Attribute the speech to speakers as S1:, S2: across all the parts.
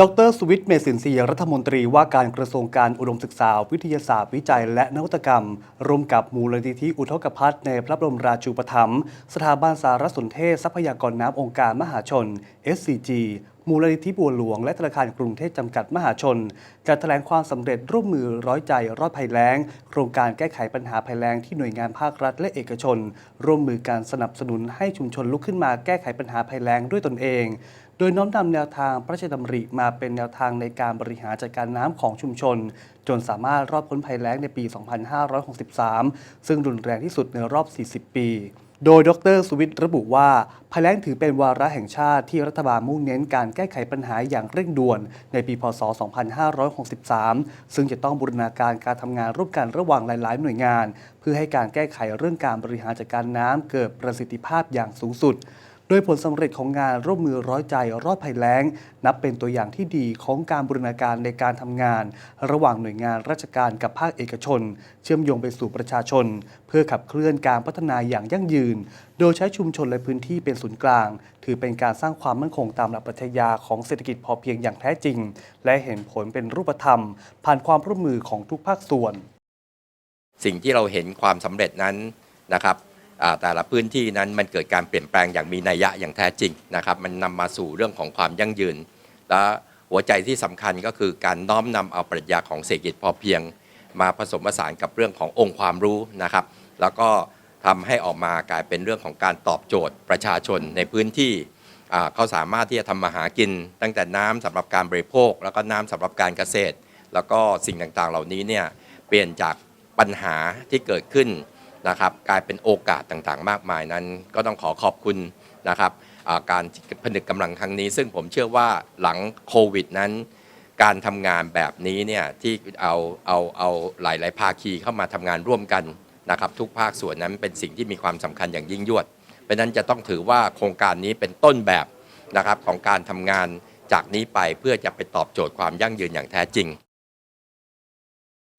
S1: ดรสุวิทย์ เมสินทรียรัฐมนตรีว่าการกระทรวงการอุดมศึกษา วิทยาศาสตร์วิจัย และนวัตกรรม ร่วมกับมูลนิธิอุทกภัทในพระบรมราชูปถัมภ์สถาบันสารสนเทศทรัพยากรน้ำองค์การมหาชน SCG มูลนิธิบัวหลวงและธนาคารกรุงเทพจำกัดมหาชนจัดแถลงความสำเร็จร่วมมือร้อยใจรอดภัยแล้ง โครงการแก้ไขปัญหาภัยแล้งที่หน่วยงานภาครัฐและเอกชน ร่วมมือการสนับสนุนให้ชุมชนลุกขึ้นมาแก้ไขปัญหาภัยแล้งด้วยตนเอง โดยน้อมนำแนวทางพระราชดำริมาเป็นแนวทางในการบริหารจัดการน้ำของชุมชน จนสามารถรอดพ้นภัยแล้งในปี 2563 ซึ่งรุนแรงที่สุดในรอบ 40 ปี โดยดรสุวิทย์ระบุว่าภัยแล้งถือเป็นวาระแห่งชาติที่รัฐบาลมุ่งเน้นการแก้ไขปัญหาอย่างเร่งด่วนในปี พศ 2563 ซึ่งจะต้องบูรณาการการทำงานร่วมกันระหว่างหลาย ๆ หน่วยงาน เพื่อให้การแก้ไขเรื่องการบริหารจัดการน้ำเกิดประสิทธิภาพอย่างสูงสุดโด ยผลสำเร็จของงานร่วมมือร้อยใจรอดภัยแล้ง นับเป็นตัวอย่างที่ดีของการบูรณาการในการทำงาน ระหว่างหน่วยงานราชการกับภาคเอกชน เชื่อมโยงไปสู่ประชาชน เพื่อขับเคลื่อนการพัฒนาอย่างยั่งยืน โดยใช้ชุมชนและพื้นที่เป็นศูนย์กลาง ถือเป็นการสร้างความมั่นคงตามหลักปรัชญาของเศรษฐกิจพอเพียงอย่างแท้จริง และเห็นผลเป็นรูปธรรม ผ่านความร่วมมือของทุกภาคส่วน
S2: สิ่งที่เราเห็นความสำเร็จนั้นนะครับ แต่ละพื้นที่นั้นมันเกิดการเปลี่ยนแปลงอย่างมีนัยยะอย่างแท้จริงนะครับ มันนำมาสู่เรื่องของความยั่งยืน และหัวใจที่สำคัญก็คือการน้อมนำเอาปรัชญาของเศรษฐกิจพอเพียง มาผสมผสานกับเรื่องขององค์ความรู้นะครับ แล้วก็ทำให้ออกมากลายเป็นเรื่องของการตอบโจทย์ประชาชนในพื้นที่เขาสามารถที่จะทำมาหากิน ตั้งแต่น้ำสำหรับการบริโภค แล้วก็น้ำสำหรับการเกษตร แล้วก็สิ่งต่างๆ เหล่านี้เนี่ยเปลี่ยนจากปัญหาที่เกิดขึ้น นะครับกลายเป็นโอกาสต่างๆ มากมายนั้น ก็ต้องขอขอบคุณนะครับการผนึกกำลังครั้งนี้ ซึ่งผมเชื่อว่าหลังโควิดนั้น การทำงานแบบนี้เนี่ยที่เอาเอาเอาหลายๆภาคีเข้ามาทำงานร่วมกันนะครับทุกภาคส่วนนั้นเป็นสิ่งที่มีความสำคัญอย่างยิ่งยวด เพราะนั้นจะต้องถือว่าโครงการนี้เป็นต้นแบบนะครับของการทำงานจากนี้ไปเพื่อจะไปตอบโจทย์ความยั่งยืนอย่างแท้จริง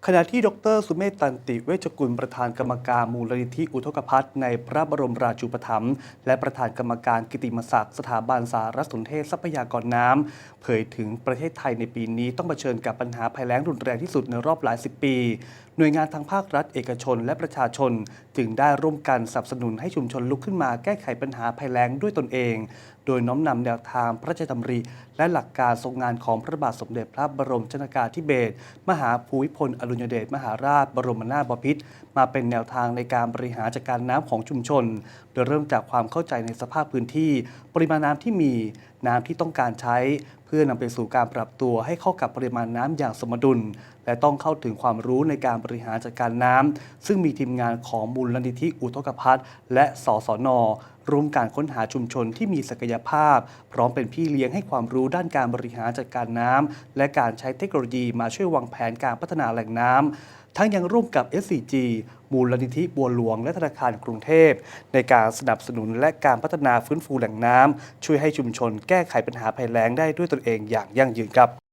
S1: ขณะที่ดรสุเมธตันติเวชกุลประธานกรรมการมูลนิธิอุทกภัทในพระบรมราชูปถัมภ์และประธานกรรมการกิติมศักดิ์สถาบันสารสนเทศทรัพยากรน้ำเผยถึงประเทศไทยในปีนี้ต้องเผชิญกับปัญหาภัยแล้งรุนแรงที่สุดในรอบหลายสิบปี หน่วยงานทางภาครัฐเอกชนและประชาชน จึงได้ร่วมกันสนับสนุนให้ชุมชนลุกขึ้นมาแก้ไขปัญหาภัยแล้งด้วยตนเอง โดยน้อมนำแนวทางพระราชดำริ และหลักการทรงงานของพระบาทสมเด็จพระบรมชนากาธิเบศรมหาภูมิพลอดุลยเดชมหาราชบรมนาถบพิตรมาเป็นแนวทางในการบริหารจัดการน้ำของชุมชน โดยเริ่มจากความเข้าใจในสภาพพื้นที่ ปริมาณน้ำที่มีน้ำที่ต้องการใช้ เพื่อนำไปสู่การปรับตัวให้เข้ากับปริมาณน้ำอย่างสมดุล และต้องเข้าถึงความรู้ในการบริหารจัดการน้ำซึ่งมีทีมงานของมูลนิธิอุทกภัทและสสนร่วมการค้นหาชุมชนที่มีศักยภาพ พร้อมเป็นพี่เลี้ยงให้ความรู้ด้านการบริหารจัดการน้ำและการใช้เทคโนโลยีมาช่วยวางแผนการพัฒนาแหล่งน้ำทั้งยังร่วมกับ SCG มูลนิธิบัวหลวง และธนาคารกรุงเทพ ในการสนับสนุนและการพัฒนาฟื้นฟูแหล่งน้ำช่วยให้ชุมชนแก้ไขปัญหาภัยแล้งได้ด้วยตนเองอย่างยั่งยืนครับ